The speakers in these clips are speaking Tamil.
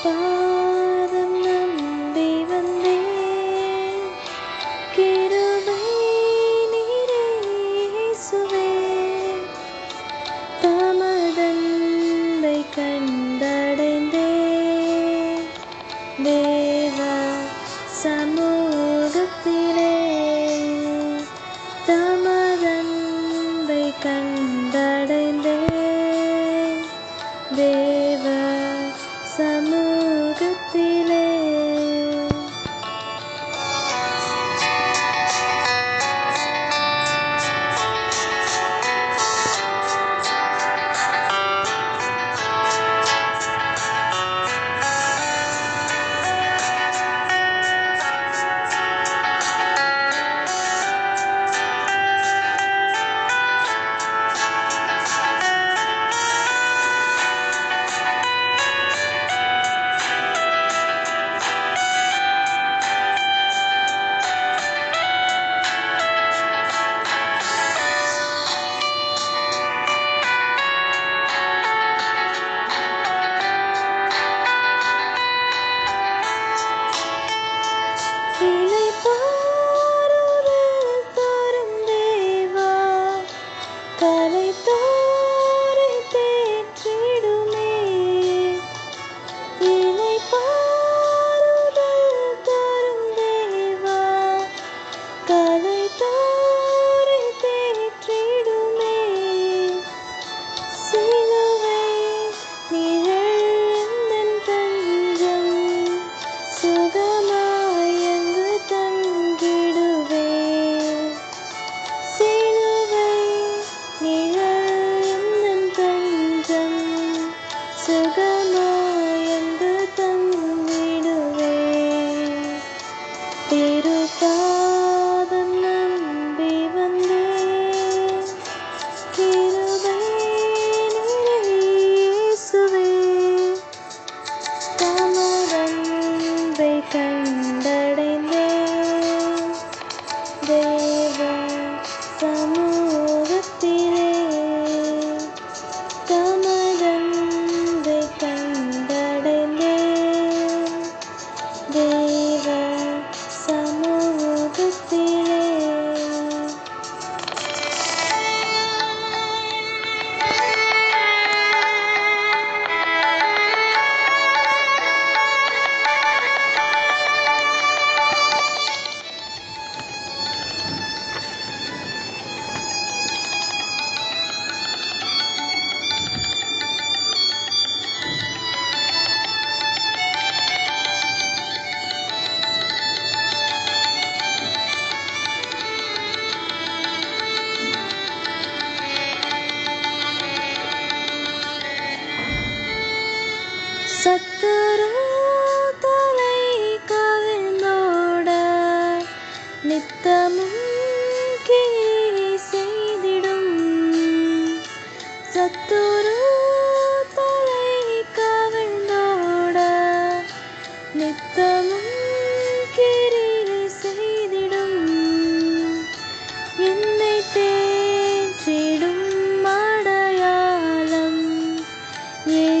안.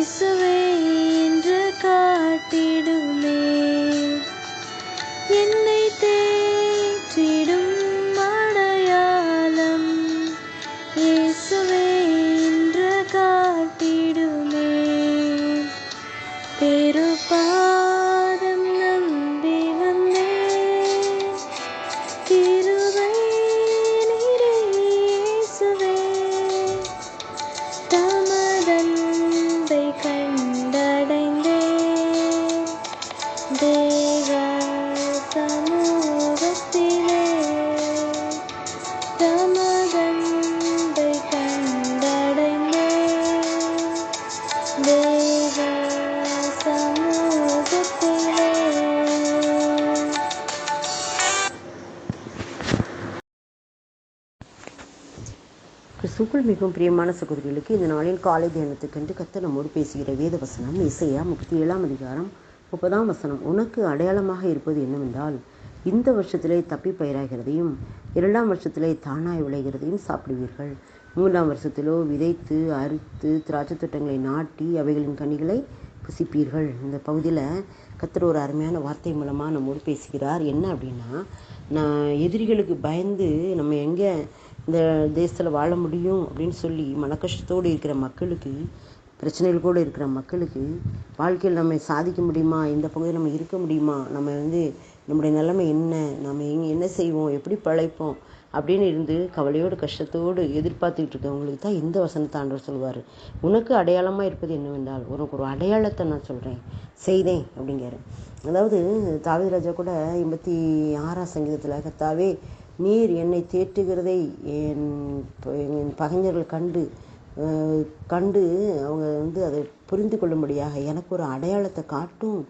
இயேசுவே என்று காட்டிடுமே கிறிஸ்துக்குள் மிகவும் பிரியமான சகோதரிகளுக்கு இந்த நாளின் காலை தியானத்துக்கென்று கத்த நம்மோடு பேசுகிற வேத வசனம் இசையா முப்பத்தி ஏழாம் அதிகாரம் முப்பதாம் வசனம். உனக்கு அடையாளமாக இருப்பது என்னவென்றால் இந்த வருஷத்திலே தப்பி பயிராகிறதையும் இரண்டாம் வருஷத்திலே தானாய் விளைகிறதையும் சாப்பிடுவீர்கள். மூன்றாம் வருஷத்திலோ விதைத்து அறுத்து திராட்சை தோட்டங்களை நாட்டி அவைகளின் கனிகளை புசிப்பீர்கள். இந்த பகுதியில் கத்தர் ஒரு அருமையான வார்த்தை மூலமாக நம்மோடு பேசுகிறார். என்ன அப்படின்னா நான் எதிரிகளுக்கு பயந்து நம்ம எங்கே இந்த தேசத்தில் வாழ முடியும் அப்படின்னு சொல்லி மனக்கஷ்டத்தோடு இருக்கிற மக்களுக்கு பிரச்சனைகள் கூட இருக்கிற மக்களுக்கு வாழ்க்கையில் நம்ம சாதிக்க முடியுமா? இந்த பகுதியில் நம்ம இருக்க முடியுமா? நம்ம வந்து நம்முடைய நிலைமை என்ன? நம்ம எங்கே என்ன செய்வோம்? எப்படி பழைப்போம்? அப்படின்னு இருந்து கவலையோடு கஷ்டத்தோடு எதிர்பார்த்துக்கிட்டு இருக்கவங்களுக்கு தான் இந்த வசனத்தை ஆண்டவர் சொல்வார் உனக்கு அடையாளமாக இருப்பது என்னவென்றால் உனக்கு ஒரு அடையாளத்தை நான் சொல்கிறேன் செய்தேன் அப்படிங்கிறார். அதாவது தாவிதராஜா கூட எண்பத்தி ஆறாம் சங்கீதத்தில் கத்தாவே நீர் என்னை தேற்றுகிறதை என் என் பகைஞர்கள் கண்டு கண்டு அவங்க வந்து அதை புரிந்து கொள்ளும்படியாக எனக்கு ஒரு அடையாளத்தை காட்டும்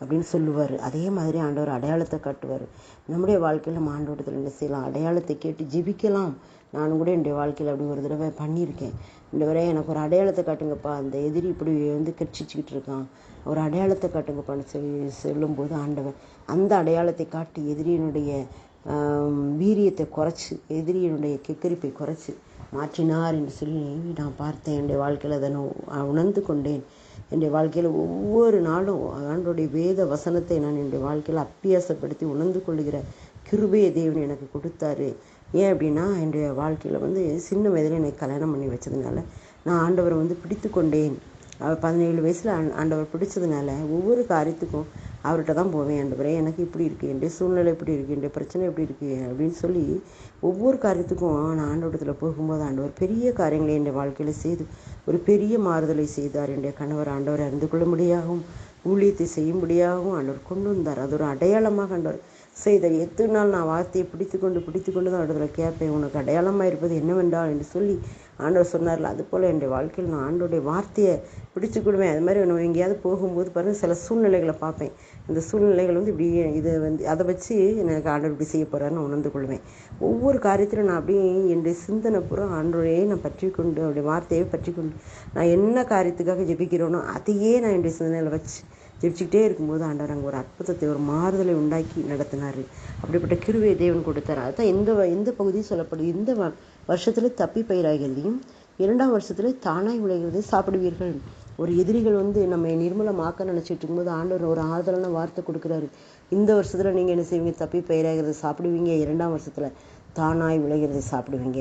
அப்படின்னு சொல்லுவார். அதே மாதிரி ஆண்டவர் அடையாளத்தை காட்டுவார். நம்முடைய வாழ்க்கையில் நம்ம ஆண்டோட்டத்தில் என்ன செய்யலாம்? அடையாளத்தை கேட்டு ஜெபிக்கலாம். நானும் கூட என்னுடைய வாழ்க்கையில் அப்படி ஒரு தடவை பண்ணியிருக்கேன். இந்த வரை எனக்கு ஒரு அடையாளத்தை காட்டுங்கப்பா. அந்த எதிரி இப்படி வந்து கட்சிச்சுக்கிட்டு இருக்கான். ஒரு அடையாளத்தை காட்டுங்கப்பான்னு சொல்லி சொல்லும்போது ஆண்டவன் அந்த அடையாளத்தை காட்டி எதிரியினுடைய வீரியத்தை குறைச்சி எதிரியினுடைய கிக்கரிப்பை குறைச்சி மாற்றினார் என்று சொல்லி நான் பார்த்தேன் என்னுடைய வாழ்க்கையில் அதை நான் உணர்ந்து கொண்டேன். என்னுடைய வாழ்க்கையில் ஒவ்வொரு நாளும் ஆண்டோடைய வேத வசனத்தை நான் என்னுடைய வாழ்க்கையில் அப்பியாசப்படுத்தி உணர்ந்து கொள்கிற கிருபையை தேவன் எனக்கு கொடுத்தாரு. ஏன் அப்படின்னா என்னுடைய வாழ்க்கையில் வந்து சின்ன வயதில் எனக்கு கல்யாணம் பண்ணி வச்சதுனால நான் ஆண்டவரை வந்து பிடித்து கொண்டேன் அவர் பதினேழு வயசில் ஆண்டவர் பிடிச்சதுனால ஒவ்வொரு காரியத்துக்கும் அவர்கிட்ட தான் போவேன் ஆண்டவரே எனக்கு இப்படி இருக்குது என்னுடைய சூழ்நிலை இப்படி இருக்குது என்னுடைய பிரச்சனை எப்படி இருக்குது அப்படின்னு சொல்லி ஒவ்வொரு காரியத்துக்கும் நான் ஆண்டவரத்தில் போகும்போது ஆண்டவர் பெரிய காரியங்களை என்னுடைய வாழ்க்கையில் செய்து ஒரு பெரிய மாறுதலை செய்தார். என்னுடைய கணவர் ஆண்டவரை அறிந்து கொள்ளும்படியாகவும் ஊழியத்தை செய்யும்படியாகவும் ஆண்டவர் கொண்டு வந்தார். அது ஒரு அடையாளமாக ஆண்டவர் செய்தார் எத்தனை நாள் நான் வார்த்தையை பிடித்து கொண்டு பிடித்து கொண்டு தான் இடத்துல கேட்பேன். உனக்கு அடையாளமாக இருப்பது என்னவென்றால் என்று சொல்லி ஆண்டவர் சொன்னார்ல அது போல் என்னுடைய வாழ்க்கையில் நான் ஆண்டோடைய வார்த்தையை பிடிச்சு கொடுவேன் அது மாதிரி நான் எங்கேயாவது போகும்போது பாருங்கள் சில சூழ்நிலைகளை பார்ப்பேன். இந்த சூழ்நிலைகள் வந்து இப்படி இதை வந்து அதை வச்சு எனக்கு ஆண்டவர் இப்படி செய்ய போகிறாருன்னு உணர்ந்து கொள்வேன். ஒவ்வொரு காரியத்திலும் நான் அப்படியே என்னுடைய சிந்தனை பூரா ஆண்டோடையே நான் பற்றி கொண்டு அவருடைய வார்த்தையை பற்றி கொண்டு நான் என்ன காரியத்துக்காக ஜெபிக்கிறேனோ அதையே நான் என்னுடைய சிந்தனையில் வச்சு ஜெபிச்சுக்கிட்டே இருக்கும்போது ஆண்டவர் அங்கே ஒரு அற்புதத்தை ஒரு மாறுதலை உண்டாக்கி நடத்தினார். அப்படிப்பட்ட கிருவை தேவன் கொடுத்தார். அதுதான் எந்த வ- பகுதியும் சொல்லப்படுது இந்த வ- தப்பி பயிராகிறதையும் இரண்டாம் வருஷத்தில் தானாய் விளைகிறதை சாப்பிடுவீர்கள். ஒரு எதிரிகள் வந்து நம்ம நிர்மலமாக்க நினச்சிட்டு இருக்கும்போது ஆண்டவர் ஒரு ஆறுதலான வார்த்தை கொடுக்குறாரு. இந்த வருஷத்தில் நீங்கள் என்ன செய்வீங்க? தப்பி பயிராகிறத சாப்பிடுவீங்க. இரண்டாம் வருஷத்தில் தானாய் விளைகிறதை சாப்பிடுவீங்க.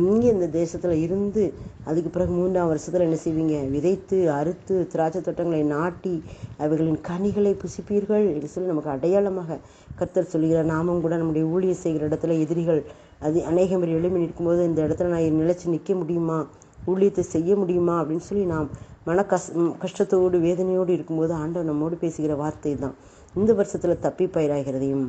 இங்கே இந்த தேசத்தில் இருந்து அதுக்கு பிறகு மூன்றாம் வருஷத்தில் என்ன செய்வீங்க? விதைத்து அறுத்து திராட்சை தோட்டங்களை நாட்டி அவைகளின் கனிகளை புசிப்பீர்கள் என்று சொல்லி நமக்கு அடையாளமாக கர்த்தர் சொல்கிறார் நாமும் கூட நம்முடைய ஊழியர் செய்கிற இடத்துல எதிரிகள் அது அநேகம் பேர் எழுப்பி நிற்கும்போது இந்த இடத்துல நான் நிலச்சி நிற்க முடியுமா? ஊழியத்தை செய்ய முடியுமா? அப்படின்னு சொல்லி நாம் மன கஷ் கஷ்டத்தோடு வேதனையோடு இருக்கும்போது ஆண்டவர் நம்மோடு பேசுகிற வார்த்தை தான். இந்த வருஷத்தில் தப்பி பயிராகிறதையும்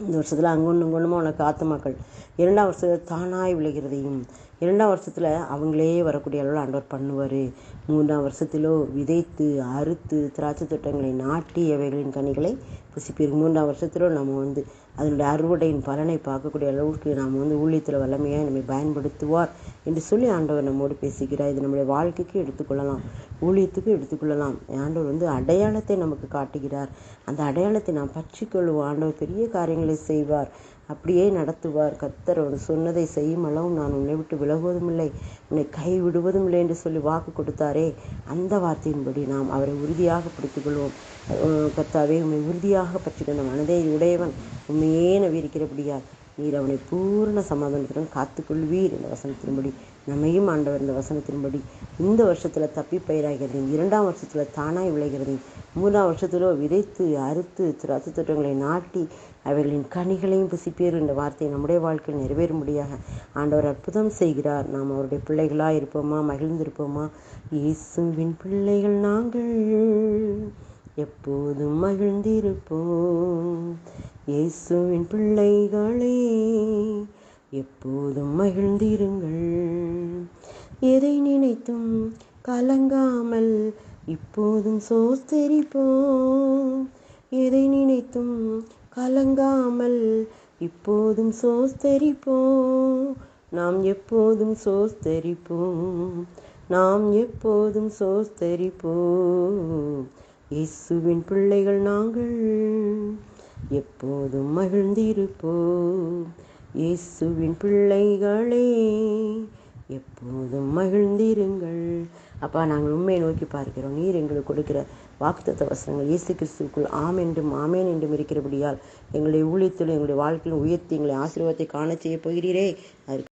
இந்த வருஷத்தில் அங்கொன்று இங்கொன்றுமா உனக்கு மக்கள். இரண்டாம் வருஷத்தில் தானாய் விளைகிறதையும் இரண்டாம் வருஷத்தில் அவங்களே வரக்கூடிய அளவில் ஆண்டவர் பண்ணுவார். மூன்றாம் வருஷத்திலோ விதைத்து அறுத்து திராட்சை தோட்டங்களை நாட்டி அவைகளின் கனிகளை புசிப்பீர். மூன்றாம் வருஷத்திலோ நம்ம வந்து அதனுடைய அறுவடையின் பலனை பார்க்கக்கூடிய அளவுக்கு நாம் வந்து ஊழியத்தில் வல்லமையாக நம்மை பயன்படுத்துவார் என்று சொல்லி ஆண்டவர் நம்மோடு பேசுகிறார். இது நம்முடைய வாழ்க்கைக்கு எடுத்துக்கொள்ளலாம் ஊழியத்துக்கு எடுத்துக்கொள்ளலாம் ஆண்டவர் வந்து அடையாளத்தை நமக்கு காட்டுகிறார். அந்த அடையாளத்தை நாம் பற்றிக்கொள்வோம் ஆண்டவர் பெரிய காரியங்களை செய்வார். அப்படியே நடத்துவார். கத்தர் அவர் சொன்னதை செய்யும் அளவும் நான் உன்னை விட்டு விலகுவதும் இல்லை. உன்னை கைவிடுவதும் இல்லை என்று சொல்லி வாக்கு கொடுத்தாரே. அந்த வார்த்தையின்படி நாம் அவரை உறுதியாக பிடித்துக்கொள்வோம் கொள்வோம். கர்த்தாவே உண்மை உறுதியாக பற்றிக்கொண்ட மனதை. உடையவன் உண்மையே நவியிருக்கிறபடியால் நீர் அவனை பூரண சமாதானத்துடன் காத்துக்கொள்வீர் இந்த வசனத்தின்படி நம்மையும் ஆண்டவர் இந்த வசனத்தின்படி இந்த வருஷத்தில் தப்பி பயிராகிறதையும் இரண்டாம் வருஷத்தில் தானாய் விளைகிறதையும் மூன்றாம் வருஷத்திலோ விதைத்து அறுத்து திராட்சை தோட்டங்களை நாட்டி அவைகளின் கனிகளையும் புசிப்பேர் என்ற வார்த்தை நம்முடைய வாழ்க்கையில் நிறைவேறும்படியாக ஆண்டவர் அற்புதம் செய்கிறார். நாம் அவருடைய பிள்ளைகளாக இருப்போமா? மகிழ்ந்திருப்போமா? இயேசுவின் பிள்ளைகள் நாங்கள். எப்போதும் மகிழ்ந்திருப்போம். இயேசுவின் பிள்ளைகளே எப்போதும் மகிழ்ந்திருங்கள். எதை நினைத்தும் கலங்காமல் இப்போதும் சோஸ்தரிப்போம் எதை நினைத்தும் கலங்காமல் இப்போதும் சோஸ்தரிப்போம் நாம் எப்போதும் சோஸ்தரிப்போம் நாம் எப்போதும் சோஸ்தரிப்போம் இயேசுவின் பிள்ளைகள் நாங்கள் எப்போதும் மகிழ்ந்திருப்போம். இயேசுவின் பிள்ளைகளே எப்போதும் மகிழ்ந்திருங்கள். அப்பா நாங்கள் உண்மையை நோக்கி பார்க்கிறோம். நீர் எங்களுக்கு கொடுக்கிற வாக்குத்த வசனங்கள் இயேசு கிறிஸ்துவுக்குள் ஆம் என்றும் ஆமேன் என்றும் இருக்கிறபடியால் எங்களுடைய ஊழியத்திலும் எங்களுடைய வாழ்க்கையிலும் உயர்த்தி எங்களை ஆசீர்வாதத்தை காண செய்ய போகிறீரே. அதற்கு